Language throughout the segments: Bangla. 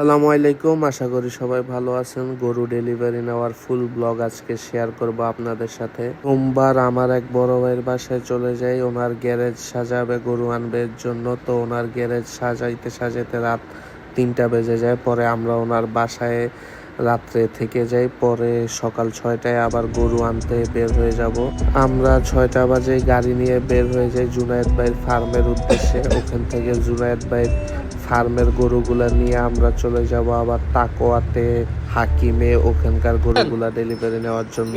সালামু আলাইকুম, আশা করি সবাই ভালো আছেন। গরু ডেলিভারি নেওয়ার ফুল ব্লগ আজকে শেয়ার করব আপনাদের সাথে। সোমবার আমার এক বড় ভাইয়ের বাসায় চলে যাই, ওনার গ্যারেজ সাজাবে, গরু আনবে জন্য। তো ওনার গ্যারেজ সাজাইতে সাজাইতে রাত তিনটা বেজে যায়, পরে আমরা ওনার বাসায় রাত্রে থেকে যাই, পরে সকাল ছয়টায় আবার গরু আনতে বের হয়ে যাব। আমরা ছয়টা বাজে গাড়ি নিয়ে বের হয়ে যাই জুনায়েদ ভাইয়ের ফার্মের উদ্দেশ্যে। ওখান থেকে জুনায়েদ ভাইয়ের ফার্মের গরুগুলা নিয়ে আমরা চলে যাব আবার তাকোয়াতে হাকিমে ওখানকার গরুগুলা ডেলিভারি নেওয়ার জন্য।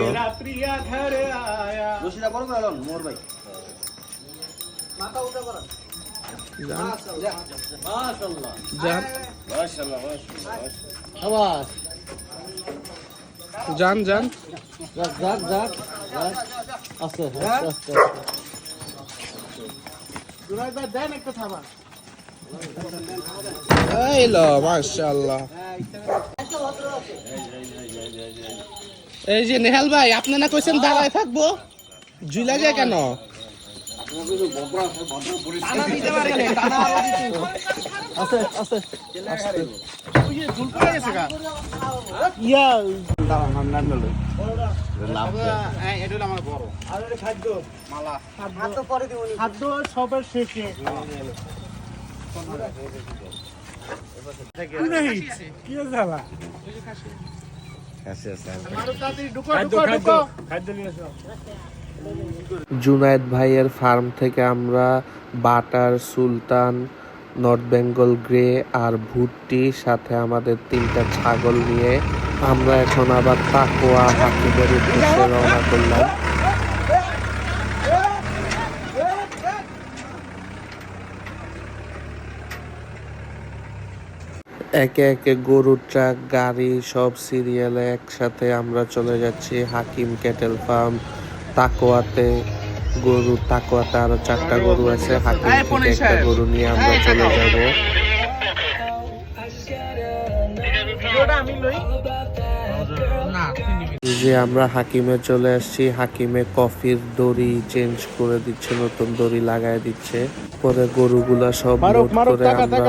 যান। যান। দেন একটা থামা এই লো, মাশাআল্লাহ। এই যে নেহাল ভাই, আপনি না কইছেন দাঁড়ায় থাকব? ঝুলা যায় কেন? খাদ্য সবার শেষে। জুনায়েদ ভাইয়ের ফার্ম থেকে আমরা butter, Sultan, north Bengal grey আর ভুট্টি সাথে আমাদের তিনটা ছাগল নিয়ে আমরা এখন আবার তাকোয়া হাকিমের উদ্দেশ্যে রওনা করলাম। একে একে গরুর ট্রাক গাড়ি সব সিরিয়ালে একসাথে আমরা চলে যাচ্ছি হাকিম ক্যাটেল ফার্ম তাকোয়াতে। গরু তাকোয়াতে আরও চারটা গরু আছে হাকিম থেকে একটা গরু নিয়ে আমরা চলে যাব। যে আমরা হাকিমে চলে আসছি হাকিমে কফির দড়ি চেঞ্জ করে দিচ্ছে নতুন দড়ি লাগায় দিচ্ছে। পরে গরুগুলা সব করে আমরা।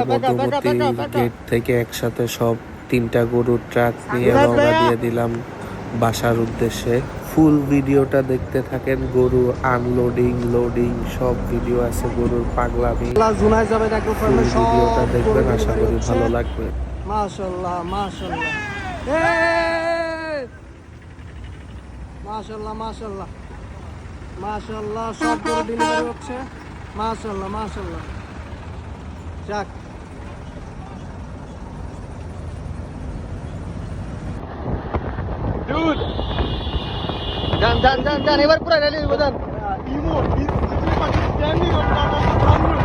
গেট থেকে একসাথে সব তিনটা গরুর ট্রাক নিয়ে রওনা দিয়ে দিলাম বাসার উদ্দেশ্যে। ফুল ভিডিওটা দেখতে থাকেন গরু আনলোডিং লোডিং সব ভিডিও আছে গরুর পাগলামি। জুনাই যাবে দেখো ফুল ভিডিওটা দেখবেন আশা করি ভালো লাগবে। মাশাআল্লাহ মাশাআল্লাহ। মাশাআল্লাহ মাশাআল্লাহ মাশাআল্লাহ সব করে ডেলিভারি হচ্ছে মাশাআল্লাহ মাশাআল্লাহ যাক দুধ যান যান যান যান এবার পুরো রেলি দিব যান imo standing on top of the front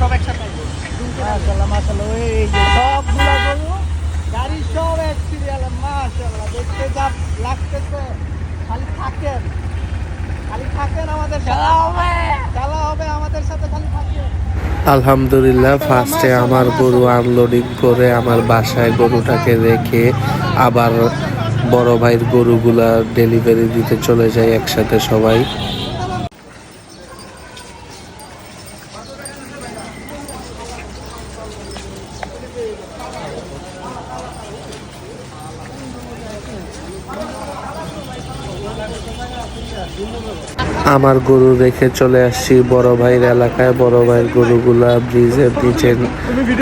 সব একসাথে মাশাআল্লাহ মাশাআল্লাহ এই যে সবগুলা গরু গাড়ি সব এক সিরিয়াল মাশাআল্লাহ দেখতে যা লাগতেছে খালি থাকেন। খালি থাকেন আমাদের খেলা হবে। খেলা হবে আমাদের সাথে খালি থাকেন। আলহামদুলিল্লাহ ফার্স্টে আমার গরু আনলোডিং করে আমার বাসায় গরুটাকে রেখে আবার বড় ভাইয়ের গরুগুলা ডেলিভারি দিতে চলে যায় একসাথে সবাই। আমার গরু রেখে চলে আসছি। বড় ভাইয়ের এলাকায় বড় ভাইয়ের গরুগুলা ব্রিজের নিচে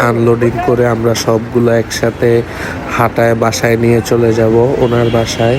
আনলোডিং করে আমরা সবগুলো একসাথে হাটায়, বাসায় নিয়ে চলে যাব ওনার বাসায়।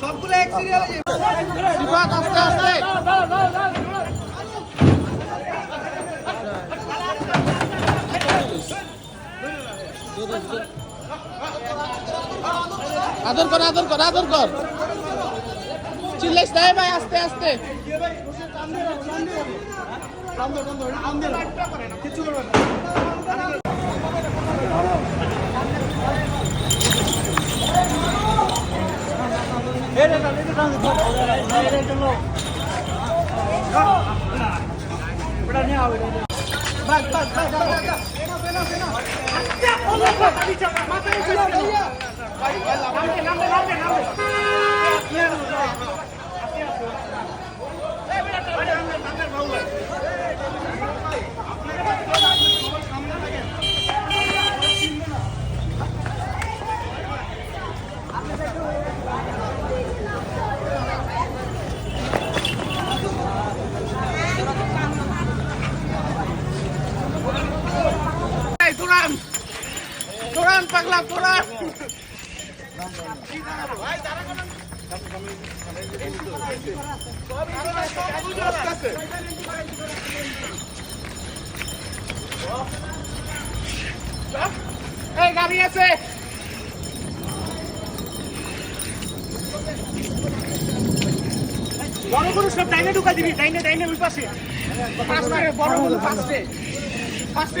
সবগুলো এক সিরিয়ালে আস্তে আস্তে। আদর কর আদর কর আদর কর। চিল্লাইস না ভাই আস্তে আস্তে। এই এই, গাড়ি আছে। বড় গরু সব ডাইনে ঢুকা দিবি, ডাইনে ডাইনে ওই পাশে। পাঁচটা বড় গরু পাঁচটে। পাঁচটে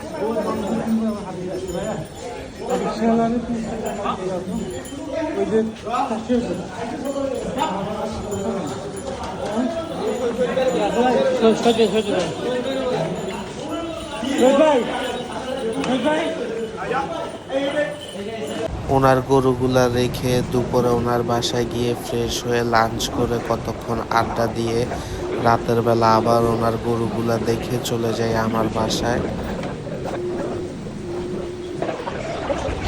ওনার গরুগুলা রেখে দুপুরে ওনার বাসায় গিয়ে ফ্রেশ হয়ে লাঞ্চ করে কতক্ষণ আড্ডা দিয়ে রাতের বেলা আবার ওনার গরুগুলা দেখে চলে যাই আমার বাসায়।